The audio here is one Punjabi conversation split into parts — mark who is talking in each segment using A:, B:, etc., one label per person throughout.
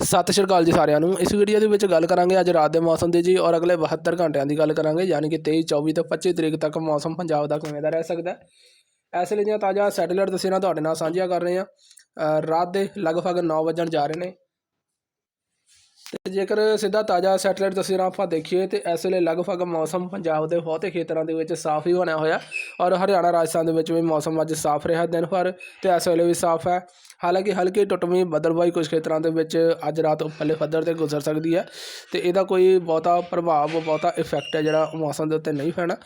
A: ਸਤਿ ਸ਼੍ਰੀ ਅਕਾਲ ਜੀ ਸਾਰਿਆਂ ਨੂੰ। ਇਸ ਵੀਡੀਓ ਦੇ ਵਿੱਚ ਗੱਲ ਕਰਾਂਗੇ ਅੱਜ ਰਾਤ ਦੇ ਮੌਸਮ ਦੀ ਜੀ ਔਰ ਅਗਲੇ 72 ਘੰਟਿਆਂ ਦੀ ਗੱਲ ਕਰਾਂਗੇ, ਯਾਨੀ ਕਿ 23 24 ਤੋਂ 25 ਤਰੀਕ ਤੱਕ ਮੌਸਮ ਪੰਜਾਬ ਦਾ ਕਿਵੇਂ ਦਾ ਰਹਿ ਸਕਦਾ ਇਸ ਲਈ ਦੀਆਂ ਤਾਜ਼ਾ ਸੈਟੇਲਾਈਟ ਤਸਵੀਰਾਂ ਤੁਹਾਡੇ ਨਾਲ ਸਾਂਝੀਆਂ ਕਰ ਰਹੇ ਹਾਂ। ਰਾਤ ਦੇ ਲਗਭਗ 9 ਵਜਣ ਜਾ ਰਹੇ ਨੇ। ਤੇ ਜੇਕਰ ਸਿੱਧਾ ਤਾਜ਼ਾ ਸੈਟੇਲਾਈਟ ਤਸਵੀਰਾਂ ਆਪਾਂ ਦੇਖੀਏ, ਤੇ ਇਸ ਵੇਲੇ ਲਗਭਗ ਮੌਸਮ ਪੰਜਾਬ ਦੇ ਬਹੁਤੇ ਖੇਤਰਾਂ ਦੇ ਵਿੱਚ ਸਾਫ਼ ਹੀ ਬਣਿਆ ਹੋਇਆ ਔਰ ਹਰਿਆਣਾ, ਰਾਜਸਥਾਨ ਦੇ ਵਿੱਚ ਵੀ ਮੌਸਮ ਅੱਜ ਸਾਫ਼ ਰਿਹਾ ਦਿਨ ਭਰ, ਤੇ ਇਸ ਵੇਲੇ ਵੀ ਸਾਫ਼ ਹੈ। ਹਾਲਾਂਕਿ ਹਲਕੀ ਟੁੱਟਵੀਂ ਬੱਦਲਬਾਈ ਕੁਝ ਖੇਤਰਾਂ ਦੇ ਵਿੱਚ ਅੱਜ ਰਾਤ ਉੱਪਰਲੇ ਪੱਧਰ ਤੇ ਗੁਜ਼ਰ ਸਕਦੀ ਹੈ ਤੇ ਇਹਦਾ ਕੋਈ ਬਹੁਤਾ ਪ੍ਰਭਾਵ, ਬਹੁਤਾ ਇਫੈਕਟ ਹੈ ਜਿਹੜਾ ਮੌਸਮ ਦੇ ਉੱਤੇ ਨਹੀਂ ਪੈਣਾ।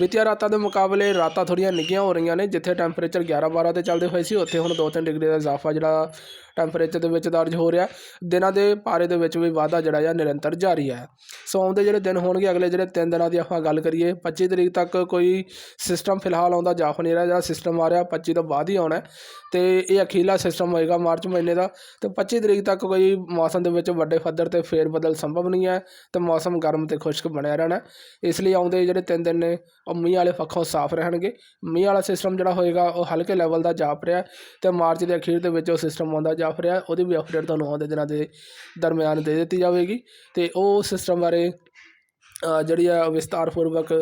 A: ਬੀਤੀਆਂ ਰਾਤਾਂ ਦੇ ਮੁਕਾਬਲੇ ਰਾਤਾਂ ਥੋੜ੍ਹੀਆਂ ਨਿੱਘੀਆਂ ਹੋ ਰਹੀਆਂ ਨੇ, ਜਿੱਥੇ ਟੈਂਪਰੇਚਰ 11 12 ਤੇ ਚੱਲਦੇ ਹੋਏ ਸੀ, ਉੱਥੇ ਹੁਣ 2-3 ਡਿਗਰੀ ਦਾ ਇਜ਼ਾਫਾ ਜਿਹੜਾ ਟੈਂਪਰੇਚਰ ਦੇ ਵਿੱਚ ਦਰਜ ਹੋ ਰਿਹਾ। ਦਿਨਾਂ ਦੇ ਪਾਰੇ ਦੇ ਵਿੱਚ ਵੀ ਵਾਧਾ ਜਿਹੜਾ ਆ ਨਿਰੰਤਰ ਜਾਰੀ ਹੈ। ਸੋ ਆਉਂਦੇ ਜਿਹੜੇ ਦਿਨ ਹੋਣਗੇ, ਅਗਲੇ ਜਿਹੜੇ 3 ਦਿਨਾਂ ਦੀ ਆਪਾਂ ਗੱਲ ਕਰੀਏ 25 ਤਰੀਕ ਤੱਕ ਕੋਈ ਸਿਸਟਮ ਫਿਲਹਾਲ ਆਉਂਦਾ ਜਾਫ ਨਹੀਂ ਰਿਹਾ ਜਿਹੜਾ ਸਿਸਟਮ ਆ ਰਿਹਾ 25 ਤੋਂ ਬਾਅਦ ਹੀ ਆਉਣਾ ਹੈ। ਤੇ ਇਹ ਅਖੀਲਾ ਸਿਸਟਮ ਹੋਏਗਾ ਮਾਰਚ ਮਹੀਨੇ ਦਾ ਤੇ 25 ਤਰੀਕ ਤੱਕ ਕੋਈ ਮੌਸਮ ਦੇ ਵਿੱਚ ਵੱਡੇ ਪੱਧਰ ਤੇ ਫੇਰ ਬਦਲ ਸੰਭਵ ਨਹੀਂ ਹੈ ਤੇ ਮੌਸਮ ਗਰਮ ਤੇ ਖੁਸ਼ਕ ਬਣਿਆ ਰਹਿਣਾ ਇਸ ਲਈ ਆਉਂਦੇ ਜਿਹੜੇ ਤਿੰਨ ਦਿਨ ਨੇ, ਉਹ ਮੀਂਹ ਵਾਲੇ ਪੱਖੋਂ ਸਾਫ਼ ਰਹਿਣਗੇ। ਮੀਂਹ ਵਾਲਾ ਸਿਸਟਮ ਜਿਹੜਾ ਹੋਏਗਾ, ਉਹ ਹਲਕੇ ਲੈਵਲ ਦਾ ਜਾਪ ਰਿਹਾ ਤੇ ਮਾਰਚ ਦੇ ਅਖੀਰ ਦੇ ਵਿੱਚ ਉਹ ਸਿਸਟਮ ਆਉਂਦਾ ਜਾਪ ਰਿਹਾ ਉਹਦੀ ਵੀ ਅਪਡੇਟ ਤੁਹਾਨੂੰ ਆਉਂਦੇ ਦਿਨਾਂ ਦੇ ਦਰਮਿਆਨ ਦੇ ਦਿੱਤੀ ਜਾਵੇਗੀ ਤੇ ਉਹ ਸਿਸਟਮ ਬਾਰੇ ਜਿਹੜੀ ਆ ਵਿਸਤਾਰਪੂਰਵਕ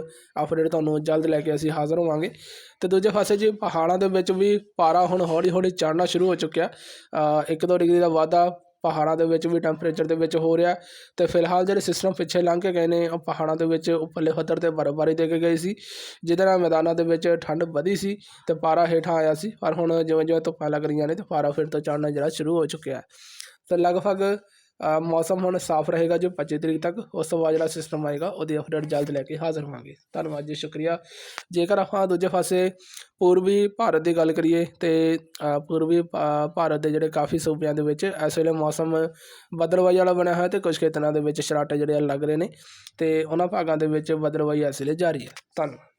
A: ਅਪਡੇਟ ਤੁਹਾਨੂੰ ਜਲਦ ਲੈ ਕੇ ਅਸੀਂ ਹਾਜ਼ਰ ਹੋਵਾਂਗੇ। ਅਤੇ ਦੂਜੇ ਪਾਸੇ ਜੀ ਪਹਾੜਾਂ ਦੇ ਵਿੱਚ ਵੀ ਪਾਰਾ ਹੁਣ ਹੌਲੀ ਹੌਲੀ ਚੜ੍ਹਨਾ ਸ਼ੁਰੂ ਹੋ ਚੁੱਕਿਆ। ਇੱਕ ਦੋ ਡਿਗਰੀ ਦਾ ਵਾਧਾ ਪਹਾੜਾਂ ਦੇ ਵਿੱਚ ਵੀ ਟੈਂਪਰੇਚਰ ਦੇ ਵਿੱਚ ਹੋ ਰਿਹਾ। ਤੇ ਫਿਲਹਾਲ ਜਿਹੜੇ ਸਿਸਟਮ ਪਿੱਛੇ ਲੰਘ ਕੇ ਗਏ ਨੇ, ਉਹ ਪਹਾੜਾਂ ਦੇ ਵਿੱਚ ਉੱਪਰਲੇ ਪੱਧਰ ਤੇ ਬਰਫ਼ਬਾਰੀ ਦੇ ਕੇ ਗਈ ਸੀ, ਜਿਹਦੇ ਨਾਲ ਮੈਦਾਨਾਂ ਦੇ ਵਿੱਚ ਠੰਡ ਵਧੀ ਸੀ ਤੇ ਪਾਰਾ ਹੇਠਾਂ ਆਇਆ ਸੀ। ਪਰ ਹੁਣ ਜਿਵੇਂ ਜਿਵੇਂ ਧੁੱਪਾਂ ਲੱਗ ਰਹੀਆਂ ਨੇ ਤੇ ਪਾਰਾ ਫਿਰ ਤੋਂ ਚੜ੍ਹਨਾ ਜਿਹੜਾ ਸ਼ੁਰੂ ਹੋ ਚੁੱਕਿਆ। ਹੈ ਤੇ ਲਗਭਗ ਮੌਸਮ ਹੁਣ ਸਾਫ਼ ਰਹੇਗਾ ਜੋ 25 ਤਰੀਕ ਤੱਕ, ਉਸ ਤੋਂ ਬਾਅਦ ਜਿਹੜਾ ਸਿਸਟਮ ਆਏਗਾ, ਉਹਦੀ ਅਪਡੇਟ ਜਲਦ ਲੈ ਕੇ ਹਾਜ਼ਰ ਹੋਵਾਂਗੇ। ਧੰਨਵਾਦ ਜੀ, ਸ਼ੁਕਰੀਆ। ਜੇਕਰ ਆਪਾਂ ਦੂਜੇ ਪਾਸੇ ਪੂਰਬੀ ਭਾਰਤ ਦੀ ਗੱਲ ਕਰੀਏ ਤੇ ਪੂਰਬੀ ਭਾ- ਭਾਰਤ ਦੇ ਜਿਹੜੇ ਕਾਫੀ ਸੂਬਿਆਂ ਦੇ ਵਿੱਚ ਇਸ ਵੇਲੇ ਮੌਸਮ ਬਦਲਵਾਈ ਵਾਲਾ ਬਣਿਆ ਹੋਇਆ ਤੇ ਕੁਝ ਖੇਤਰਾਂ ਦੇ ਵਿੱਚ ਛਰਾਟੇ ਜਿਹੜੇ ਆ ਲੱਗ ਰਹੇ ਨੇ ਤੇ ਉਹਨਾਂ ਭਾਗਾਂ ਦੇ ਵਿੱਚ ਬਦਲਵਾਈ ਇਸ ਵੇਲੇ ਜਾਰੀ ਹੈ। ਧੰਨਵਾਦ।